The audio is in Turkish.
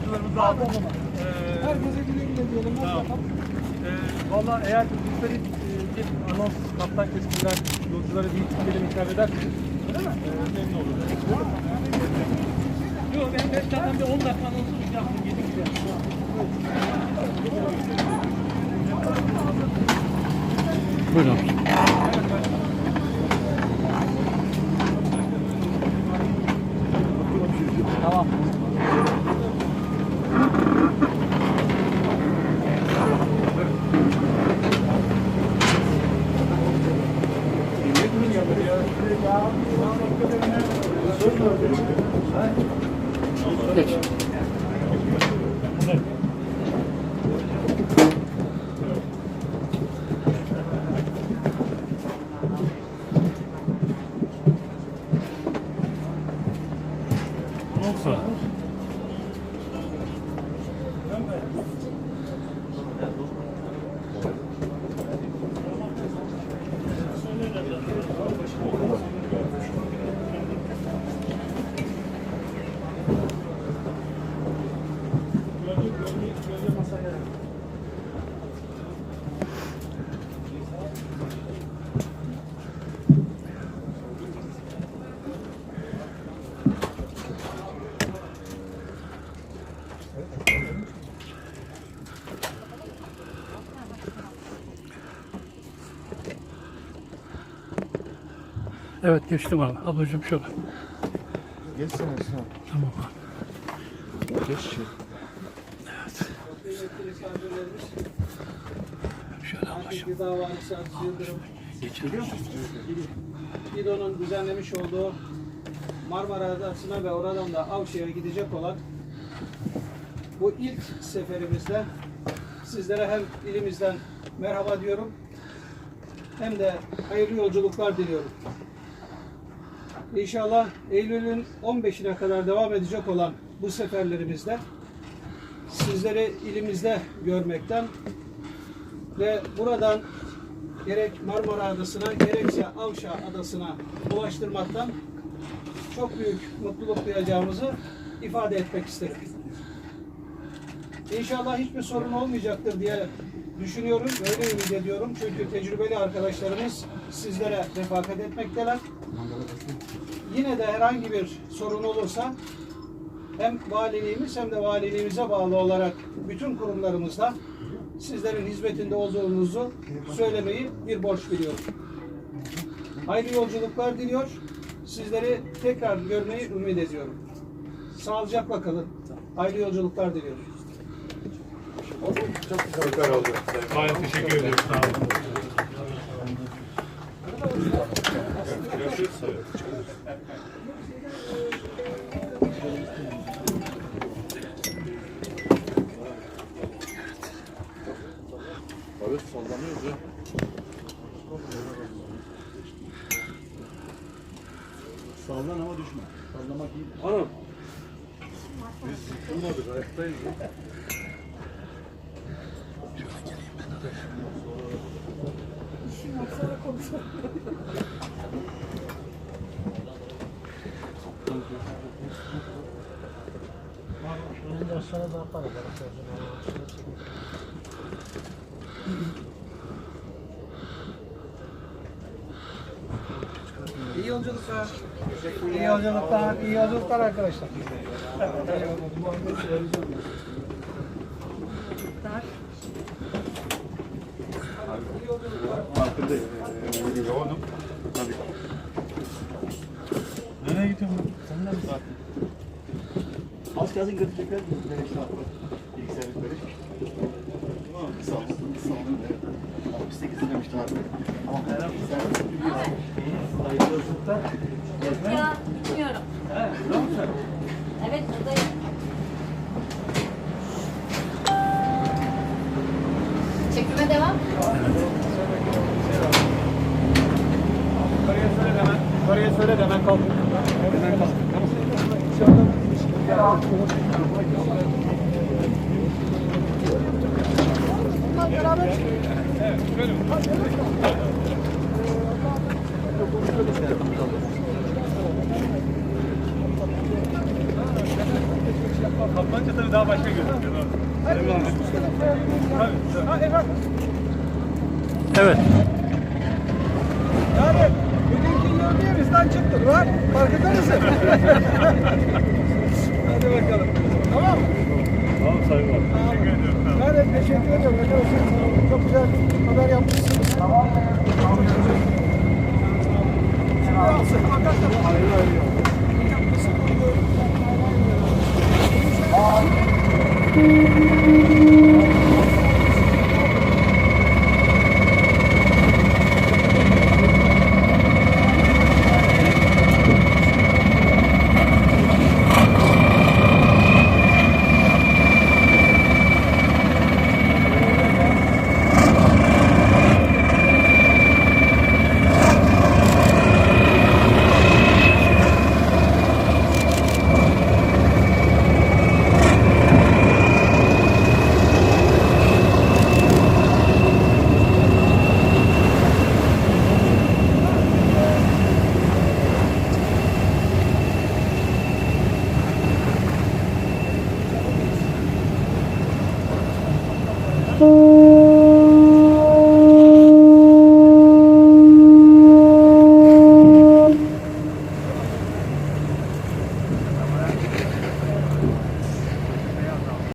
Ee, Herkese güle güle diyelim. Tamam. Ee, Valla eğer müşteri e, bir anons kaptan kesiminden yolculara bir indirim ikram ederseniz öyle mi? Ee, memnun olurum. Yok ben de zaten bir 10 dakika anonsu yaptım 7 gibi. Buyurun. Tamam. Geç. Evet geçtim abi. Ablacığım şöyle. Geçsene sen. Tamam abi. Geç. Şöyle dava Sadece Yıldırım. İDO'nun düzenlemiş olduğu Marmara Adası'na ve oradan da Avşa'ya gidecek olan bu ilk seferimizde sizlere hem ilimizden merhaba diyorum hem de hayırlı yolculuklar diliyorum. İnşallah Eylül'ün 15'ine kadar devam edecek olan bu seferlerimizde sizleri ilimizde görmekten ve buradan gerek Marmara Adası'na gerekse Avşa Adası'na ulaştırmaktan çok büyük mutluluk duyacağımızı ifade etmek isterim. İnşallah hiçbir sorun olmayacaktır diye düşünüyorum, öyle ümit ediyorum. Çünkü tecrübeli arkadaşlarımız sizlere refakat etmekteler. Yine de herhangi bir sorun olursa hem valiliğimiz hem de valiliğimize bağlı olarak bütün kurumlarımızda sizlerin hizmetinde olduğumuzu söylemeyi bir borç biliyorum. Hayırlı yolculuklar diliyor. Sizleri tekrar görmeyi ümit ediyorum. Sağlıcakla kalın. Hayırlı yolculuklar diliyorum. Süper oldu. Gayet teşekkür ederim. Sağ olun. Evet sallanıyoruz ya. Sallan ama düşme. Sallamak iyi. Hanım. Biz yıkılmadık. Ayaktayız ya. İyi yolculuklar. İyi yolculuklar. İyi yolculuklar arkadaşlar. Farkındayım. Yoğunum. Tabii. Nereye gidiyorsun? Sen de mi saatin? Az kalsın götürecekler mi? Nereye işte atla. İlk servisleri. Tamam. Sağ olun. Sağ olun. 68 demişti abi. Ama servis biliyorsun. Yolculuklar. Ya bilmiyorum. Evet buradayım. Çekime devam. Yukarıya söyle hemen. Yukarıya söyle hemen kalkın. Hemen kalkın. Kaplanca tabii tabii daha başka gözüküyor. doğru. Hadi üstüne koyalım. Tabii, tabii. Ha efendim. Evet. Yani bugünkü yemeğimizden çıktı. Bak farkında mısın? Hadi bakalım. Tamam mı? Tamam saygılar. Teşekkür ediyorum. Tamam. Ben de teşekkür ediyorum. Çok güzel haber yapmışsınız. Tamam. Güzel. Şimdi alsın. Hayır hayır. Nasıl oluyor?